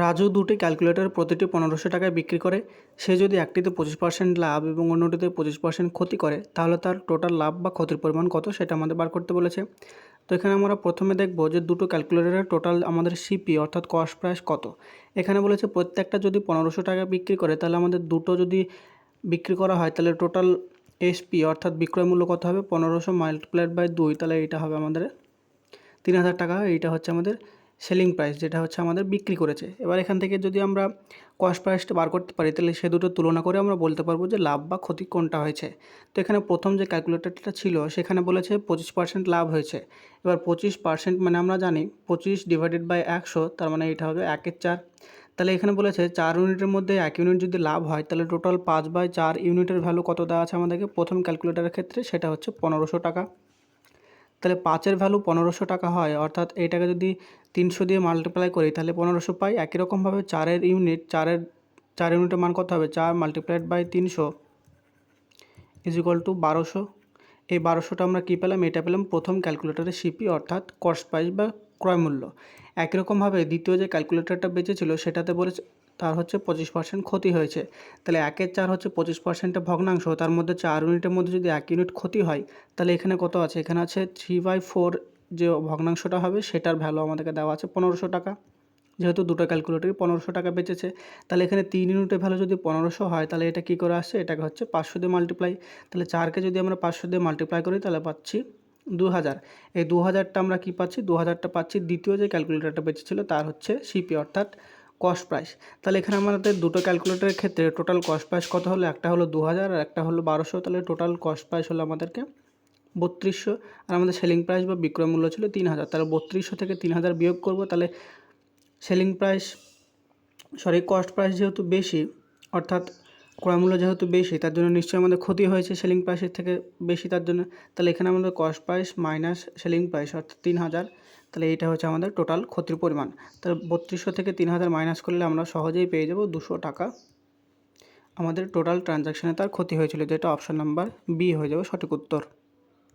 রাজু দুটি ক্যালকুলেটর প্রতিটি পনেরোশো টাকায় বিক্রি করে। সে যদি একটিতে পঁচিশ পার্সেন্ট লাভ এবং অন্যটিতে পঁচিশ পার্সেন্ট ক্ষতি করে, তাহলে তার টোটাল লাভ বা ক্ষতির পরিমাণ কত সেটা আমাদের বার করতে বলেছে। তো এখানে আমরা প্রথমে দেখব যে দুটো ক্যালকুলেটরের টোটাল আমাদের সিপি অর্থাৎ কস্ট প্রাইস কত। এখানে বলেছে প্রত্যেকটা যদি পনেরোশো টাকা বিক্রি করে, তাহলে আমাদের দুটো যদি বিক্রি করা হয়, তাহলে টোটাল এসপি অর্থাৎ বিক্রয় মূল্য কত হবে? পনেরোশো মাল্টিপ্লাইড বাই দুই, তাহলে এইটা হবে আমাদের তিন হাজার টাকা। এইটা হচ্ছে আমাদের সেলিং প্রাইস যেটা হচ্ছে আমাদের বিক্রি করেছে। এবার এখান থেকে যদি আমরা কস্ট প্রাইসটা বার করতে পারি, তাহলে সে দুটো তুলনা করে আমরা বলতে পারব যে লাভ বা ক্ষতি কোনটা হয়েছে। তো এখানে প্রথম যে ক্যালকুলেটরটা ছিল, সেখানে বলেছে পঁচিশ পার্সেন্ট লাভ হয়েছে। এবার পঁচিশ পার্সেন্ট মানে আমরা জানি পঁচিশ ডিভাইডেড বাই একশো, তার মানে এটা হবে একের চার। তাহলে এখানে বলেছে চার ইউনিটের মধ্যে এক ইউনিট যদি লাভ হয়, তাহলে টোটাল পাঁচ বাই চার ইউনিটের ভ্যালু কত দেওয়া আছে আমাদেরকে? প্রথম ক্যালকুলেটরের ক্ষেত্রে সেটা হচ্ছে পনেরোশো টাকা। তাহলে পাঁচের ভ্যালু পনেরোশো টাকা হয়, অর্থাৎ এইটাকে যদি তিনশো দিয়ে মাল্টিপ্লাই করি, তাহলে পনেরোশো পাই। একই রকমভাবে চারের ইউনিট চারের, চার ইউনিটের মান কত হবে? চার মাল্টিপ্লাইড বাই তিনশো ইজ ইকুয়াল টু বারোশো। এই বারোশোটা আমরা কী পেলাম? এটা পেলাম প্রথম ক্যালকুলেটরের সিপি অর্থাৎ কস্ট প্রাইস বা ক্রয় মূল্য। একই রকমভাবে দ্বিতীয় যে ক্যালকুলেটরটা বেঁচেছিল, সেটাতে বলেছে তার হচ্ছে পঁচিশ পার্সেন্ট ক্ষতি হয়েছে। তাহলে একের চার হচ্ছে পঁচিশ পার্সেন্টের ভগ্নাংশ, তার মধ্যে চার ইউনিটের মধ্যে যদি এক ইউনিট ক্ষতি হয়, তাহলে এখানে কত আছে? এখানে আছে থ্রি বাই ফোর যে ভগ্নাংশটা হবে সেটার ভ্যালু আমাদেরকে দেওয়া আছে পনেরোশো টাকা। যেহেতু দুটো ক্যালকুলেটরই পনেরোশো টাকা বেঁচেছে, তাহলে এখানে তিন ইউনিটের ভ্যালু যদি পনেরোশো হয়, তাহলে এটা কী করে আসছে? এটাকে হচ্ছে পাঁচশো দিয়ে মাল্টিপ্লাই তাহলে চারকে যদি আমরা পাঁচশো দিয়ে মাল্টিপ্লাই করি, তাহলে পাচ্ছি দু হাজার এই দু হাজারটা আমরা কী পাচ্ছি? দু হাজারটা পাচ্ছি দ্বিতীয় যে ক্যালকুলেটরটা বেঁচেছিল, তার হচ্ছে সিপি অর্থাৎ কস্ট প্রাইস তাহলে এখানে আমাদের দুটো ক্যালকুলেটরের ক্ষেত্রে টোটাল কস্ট প্রাইস কত হলো? একটা হলো দু হাজার আর একটা হলো বারোশো, তাহলে টোটাল কস্ট প্রাইস হলো আমাদেরকে বত্রিশশো, আর আমাদের সেলিং প্রাইস বা বিক্রয় মূল্য ছিল তিন হাজার। তাহলে বত্রিশশো থেকে তিন হাজার বিয়োগ করব, তাহলে selling price sorry cost price যেহেতু বেশি, অর্থাৎ ক্রয় মূল্য যেহেতু বেশি, তার জন্য নিশ্চয়ই আমাদের ক্ষতি হয়েছে সেলিং প্রাইসের থেকে বেশি, তার জন্য। তাহলে এখানে আমাদের cost price minus selling price অর্থাৎ তিন হাজার, তাহলে এইটা হচ্ছে আমাদের টোটাল ক্ষতির পরিমাণ। তাহলে বত্রিশশো থেকে তিন হাজার মাইনাস করলে আমরা সহজেই পেয়ে যাব দুশো টাকা। আমাদের টোটাল ট্রানজ্যাকশানে তার ক্ষতি হয়েছিল, যেটা অপশান নাম্বার বি হয়ে যাবে, সঠিক উত্তর।